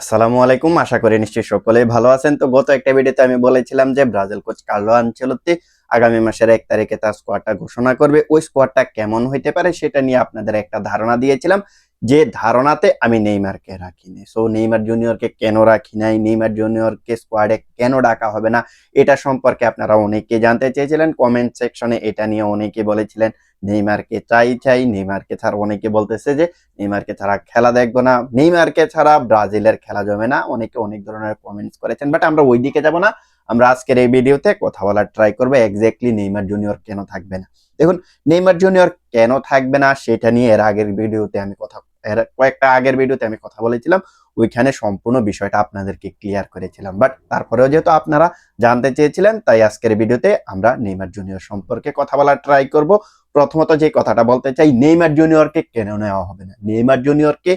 আসসালামু আলাইকুম। আশা করি নিশ্চয়ই সকলেই ভালো আছেন। তো গত একটা ভিডিওতে আমি বলেছিলাম যে ব্রাজিল কোচ কার্লো আনচেলত্তি আগামী মাসের এক তারিখে তার স্কোয়াডটা ঘোষণা করবে। ওই স্কোয়াডটা কেমন হইতে পারে সেটা নিয়ে আপনাদের একটা ধারণা দিয়েছিলাম। যে ধারণাতে আমি নেইমারকে রাখিনি সো নেইমার জুনিয়রকে কেন রাখি নাই? নেইমার জুনিয়রকে স্কোয়াডে কেন ডাকা হবে না? এটা সম্পর্কে আপনারা অনেকে জানতে চেয়েছিলেন। কমেন্ট সেকশনে এটা নিয়ে অনেকে বলেছিলেন। নেইমারকে চাই চাই। নেইমারকে ছাড়া অনেকে বলতেছে যে, নেইমারকে ছাড়া খেলা দেখব না। নেইমারকে ছাড়া ব্রাজিলের খেলা জমে না। অনেকে অনেক ধরনের কমেন্টস করেছেন বাট আমরা ওই দিকে যাব না। আমরা আজকের এই ভিডিওতে কথা বলার ট্রাই করব এক্স্যাক্টলি নেইমার জুনিয়র কেন থাকবে না। দেখুন, নেইমার জুনিয়র কেন থাকবে না সেটা নিয়ে এর আগের ভিডিওতে আমি কথা, এর কয়েকটা আগের ভিডিওতে আমি কথা বলেছিলাম। ওইখানে সম্পূর্ণ বিষয়টা আপনাদেরকে ক্লিয়ার করেছিলাম। বাট তারপরেও যেহেতু আপনারা জানতে চেয়েছিলেন, তাই আজকের ভিডিওতে আমরা নেইমার জুনিয়র সম্পর্কে কথা বলার ট্রাই করব। প্রথমত যে কথাটা বলতে চাই, নেইমার জুনিয়রকে কেন নেওয়া হবে না? নেইমার জুনিয়রকে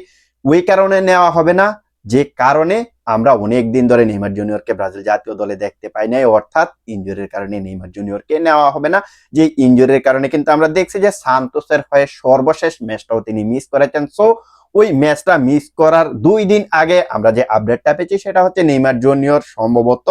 ওই কারণে নেওয়া হবে না যে কারণে আমরা অনেক দিন ধরে নেইমার জুনিয়রকে ব্রাজিল জাতীয় দলে দেখতে পাই নাই, অর্থাৎ ইনজুরির কারণে নেইমার জুনিয়রকে নেওয়া হবে না। যে ইনজুরির কারণে কিন্তু আমরা দেখছি যে সান্তোসের হয়ে সর্বশেষ ম্যাচটাও তিনি মিস করেছেন। সো ওই ম্যাচটা মিস করার দুই দিন আগে আমরা যে আপডেটটা পেয়েছি সেটা হচ্ছে নেইমার জুনিয়র সম্ভবত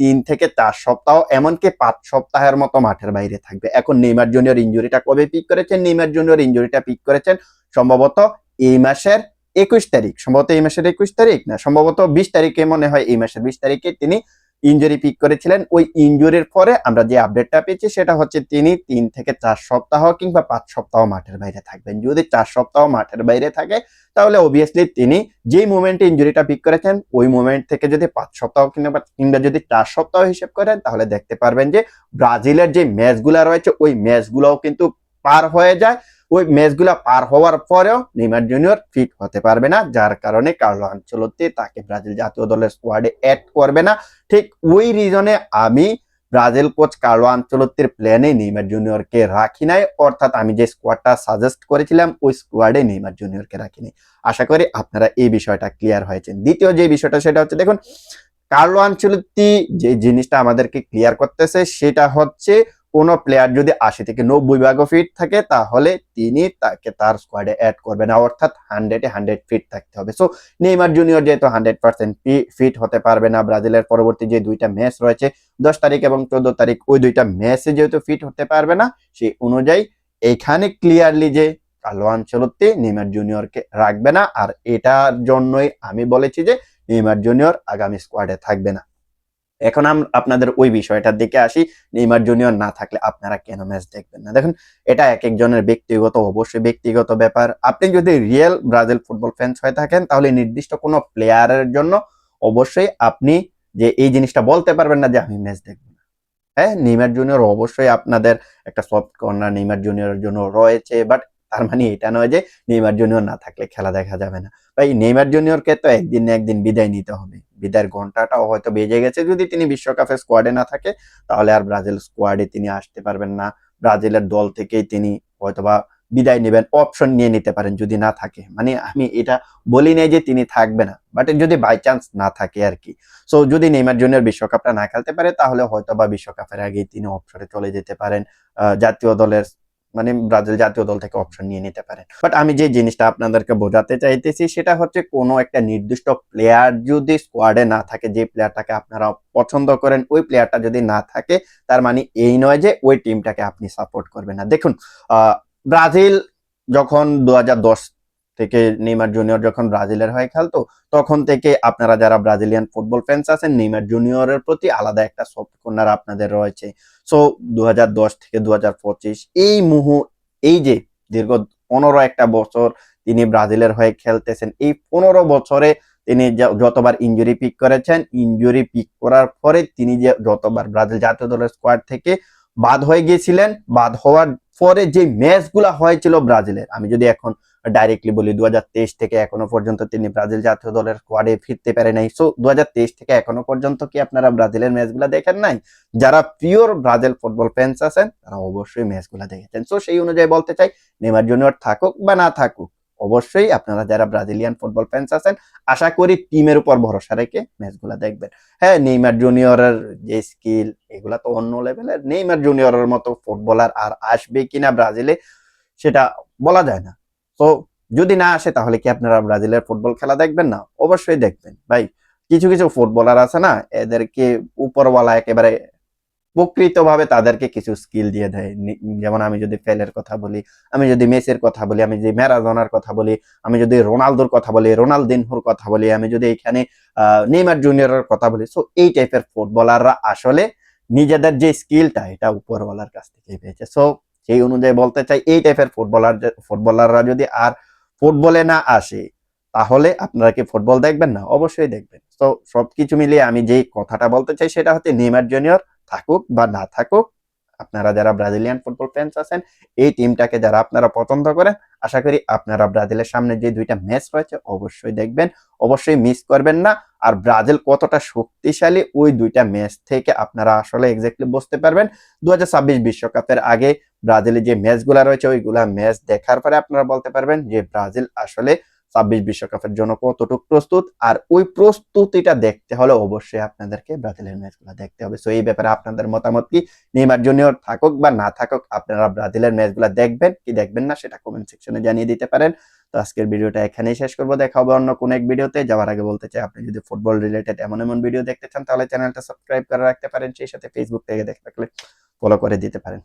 তিন থেকে চার সপ্তাহ, এমনকি পাঁচ সপ্তাহের মতো মাঠের বাইরে থাকবে। এখন নেইমার জুনিয়র ইঞ্জুরিটা কবে পিক করেছেন? নেইমার জুনিয়র ইঞ্জুরিটা পিক করেছেন সম্ভবত এই মাসের একুশ তারিখ। সম্ভবত এই মাসের একুশ তারিখ না, সম্ভবত বিশ তারিখে মনে হয় এই মাসের বিশ তারিখে তিনি ইঞ্জুরি পিক করেছিলেন, ওই ইঞ্জুরির পরে আমরা যে আপডেটটা পেয়েছি সেটা হচ্ছে তিনি তিন থেকে চার সপ্তাহ কিংবা পাঁচ সপ্তাহ মাঠের বাইরে থাকবেন। যদি চার সপ্তাহ মাঠের বাইরে থাকে, তাহলে অবভিয়াসলি তিনি যেই মোমেন্টে ইঞ্জুরিটা পিক করেছেন, ওই মোমেন্ট থেকে যদি পাঁচ সপ্তাহ কিংবা কিংবা যদি চার সপ্তাহ হিসেব করেন, তাহলে দেখতে পারবেন যে ব্রাজিলের যে ম্যাচগুলা রয়েছে, ওই ম্যাচগুলোও কিন্তু পার হয়ে যায়। ওই ম্যাচগুলো পার হওয়ার পরেও নেইমার জুনিয়র ফিট হতে পারবে না, যার কারণে কার্লো আনচলত্তি তাকে ব্রাজিল জাতীয় দলের স্কোয়াডে অ্যাড করবে না। ঠিক ওই রিজনে আমি ব্রাজিল কোচ কার্লো আনচলত্তির প্ল্যানে নেইমার জুনিয়রকে রাখি নাই, অর্থাৎ আমি যে স্কোয়াডটা সাজেস্ট করেছিলাম, ওই স্কোয়াডে নেইমার জুনিয়রকে রাখিনি আশা করি আপনারা এই বিষয়টা ক্লিয়ার হয়েছেন দ্বিতীয় যে বিষয়টা, সেটা হচ্ছে দেখুন, কার্লো আনচলত্তি যে জিনিসটা আমাদেরকে ক্লিয়ার করতেছে, সেটা হচ্ছে কোন প্লেয়ার যদি আশি থেকে নব্বই ভাগও ফিট থাকে, তাহলে তিনি তাকে তার স্কোয়াডে অ্যাড করবে না। অর্থাৎ হান্ড্রেডে হান্ড্রেড ফিট থাকতে হবে। সো নেইমার জুনিয়র যেহেতু হান্ড্রেড পার্সেন্ট ফিট হতে পারবে না। ব্রাজিলের পরবর্তী যে দুইটা ম্যাচ রয়েছে, দশ তারিখ এবং চোদ্দ তারিখ, ওই দুইটা ম্যাচে যেহেতু ফিট হতে পারবে না, সেই অনুযায়ী এখানে ক্লিয়ারলি যে কালো আঞ্চলতে নেইমার জুনিয়রকে রাখবে না। আর এটার জন্যই আমি বলেছি যে নেইমার জুনিয়র আগামী স্কোয়াডে থাকবে না। এখন আপনাদের ওই বিষয়টার দিকে আসি। নেইমার জুনিয়র না থাকলে আপনারা কেন ম্যাচ দেখবেন না? দেখুন, এটা এক একজনের ব্যক্তিগত, অবশ্যই ব্যক্তিগত ব্যাপার। আপনি যদি রিয়েল ব্রাজিল ফুটবল ফ্যান্স হয়ে থাকেন, তাহলে নির্দিষ্ট কোনো প্লেয়ারের জন্য অবশ্যই আপনি যে এই জিনিসটা বলতে পারবেন না যে আমি ম্যাচ দেখব না। হ্যাঁ নেইমার জুনিয়র অবশ্যই আপনাদের একটা সফট কর্নার নেইমার জুনিয়রের জন্য রয়েছে। বাট তার মানে এটা নয় যে নেইমার জুনিয়র না থাকলে খেলা দেখা যাবে না। ভাই, নেইমার জুনিয়রকে তো একদিন না একদিন বিদায় নিতে হবে। বিদায়ের ঘন্টাটাও হয়তো বেজে গেছে। যদি তিনি বিশ্বকাপের স্কোয়াডে না থাকে, তাহলে আর ব্রাজিল স্কোয়াডে তিনি আসতে পারবেন না। ব্রাজিলের দল থেকেই তিনি হয়তোবা বিদায় নেবেন অপশন নিয়ে নিতে পারেন যদি না থাকে। মানে আমি এটা বলি নাই যে তিনি থাকবে না। বাট যদি বাই চান্স না থাকে আর কি। সো যদি নেইমার জুনিয়র বিশ্বকাপটা না খেলতে পারে, তাহলে হয়তোবা বিশ্বকাপের আগেই তিনি অপশনে চলে যেতে পারেন। জাতীয় দলের মানে ব্রাজিল জাতীয় দল থেকে অপশন নিয়ে নিতে পারেন। বাট আমি যে জিনিসটা আপনাদেরকে বোঝাতে চাইতেছি, সেটা হচ্ছে কোনো একটা নির্দিষ্ট প্লেয়ার যদি স্কোয়াডে না থাকে, যে প্লেয়ারটাকে আপনারা পছন্দ করেন, ওই প্লেয়ারটা যদি না থাকে, তার মানে এই নয় যে ওই টিমটাকে আপনি সাপোর্ট করবেন না। দেখুন ব্রাজিল যখন দু হাজার দশ থেকে নেইমার জুনিয়র যখন ব্রাজিলের হয়ে খেলতো, তখন থেকে আপনারা যারা ব্রাজিলিয়ান ফুটবল ফ্যান্স আছেন, নেইমার জুনিয়রের প্রতি আলাদা একটা সফট কর্নার আপনাদের রয়েছে। সো দুহাজার দশ থেকে দু হাজার পঁচিশ এই মুহূ, এই যে দীর্ঘ পনেরো একটা বছর তিনি ব্রাজিলের হয়ে খেলতেছেন, এই পনেরো বছরে তিনি যতবার ইঞ্জুরি পিক করেছেন ইঞ্জুরি পিক করার পরে তিনি যে যতবার ব্রাজিল জাতীয় দলের স্কোয়াড থেকে বাদ হয়ে গিয়েছিলেন, বাদ হওয়ার পরে যে ম্যাচগুলা হয়েছিল ব্রাজিলের, আমি যদি এখন ডাইরেক্টলি বলি দুহাজার তেইশ থেকে এখনও পর্যন্ত তিনি ব্রাজিল জাতীয় দলের স্কোয়াডে ফিরতে পারে নাই। সো দু হাজার তেইশ থেকে এখনও পর্যন্ত কি আপনারা ব্রাজিলের ম্যাচগুলো দেখেন নাই? যারা পিওর ব্রাজিল ফুটবল ফ্যান্স আছেন, তারা অবশ্যই ম্যাচগুলো দেখেছেন। সো সেই অনুযায়ী বলতে চাই নেমার জুনিয়র থাকুক বা না থাকুক অবশ্যই আপনারা যারা ব্রাজিলিয়ান ফুটবল ফ্যান্স আছেন, আশা করি টিমের উপর ভরসা রেখে ম্যাচগুলো দেখবেন। হ্যাঁ নেইমার জুনিয়রের যে স্কিল এগুলা তো অন্য লেভেলের নেইমার জুনিয়রের মতো ফুটবলার আর আসবে কিনা ব্রাজিলে, সেটা বলা যায় না। তো যদি না আসে, তাহলে কি আপনারা ব্রাজিলের ফুটবল খেলা দেখবেন না? অবশ্যই দেখবেন। ভাই, কিছু কিছু ফুটবলার আছে না, এদেরকে উপরওয়ালা একেবারে প্রকৃতভাবে তাদেরকে কিছু স্কিল দিয়ে দেয়। যেমন আমি যদি ফেলের কথা বলি, আমি যদি মেসের কথা বলি, আমি যদি ম্যারাডোনার কথা বলি, আমি যদি রোনালদোর কথা বলি রোনালদিনহুর কথা বলি, আমি যদি এখানে নেইমার জুনিয়রের কথা বলি সো এই টাইপের ফুটবলাররা আসলে নিজেদের যে স্কিলটা এটা উপরওয়ালার কাছ থেকে পেয়েছে। সো সেই অনুযায়ী বলতে চাই, এই টাইপের ফুটবলার ফুটবলাররা যদি আর ফুটবলে না আসে, তাহলে আপনারা কি ফুটবল দেখবেন না? অবশ্যই দেখবেন। তো সবকিছু মিলিয়ে আমি যেই কথাটা বলতে চাই, সেটা হচ্ছে নেইমার জুনিয়র থাকুক বা না থাকুক, আপনারা যারা ব্রাজিলিয়ান ফুটবল ফ্যান্স আছেন, এই টিমটাকে যারা আপনারা পছন্দ করেন, আশা করি আপনারা ব্রাজিলের সামনে যে দুইটা ম্যাচ রয়েছে অবশ্যই দেখবেন। অবশ্যই মিস করবেন না। আর ব্রাজিল কতটা শক্তিশালী, ওই দুইটা ম্যাচ থেকে আপনারা আসলে এক্স্যাক্টলি বুঝতে পারবেন। দু বিশ্বকাপের আগে ব্রাজিলের যে ম্যাচগুলো রয়েছে, ওইগুলা ম্যাচ দেখার পরে আপনারা বলতে পারবেন যে ব্রাজিল আসলে ছাব্বিশ বিশ্বকাপের জন্য কতটুকু প্রস্তুত? আর ওই প্রস্তুতিটা দেখতে হলে অবশ্যই আপনাদেরকে ব্রাজিলের ম্যাচগুলো দেখতে হবে। সো এই ব্যাপারে আপনাদের মতামত কি? নেইমার জুনিয়র থাকুক বা না থাকুক, আপনারা ব্রাজিলের ম্যাচগুলো দেখবেন, কি দেখবেন না সেটা কমেন্ট সেকশনে জানিয়ে দিতে পারেন। তো আজকের ভিডিওটা এখানেই শেষ করব। দেখা হবে অন্য কোনো এক ভিডিওতে। যাওয়ার আগে বলতে চাই, আপনি যদি ফুটবল রিলেটেড এমন এমন ভিডিও দেখতে চান, তাহলে চ্যানেলটা সাবস্ক্রাইব করে রাখতে পারেন। সেই সাথে ফেসবুক থেকে দেখতে থাকলে ফলো করে দিতে পারেন।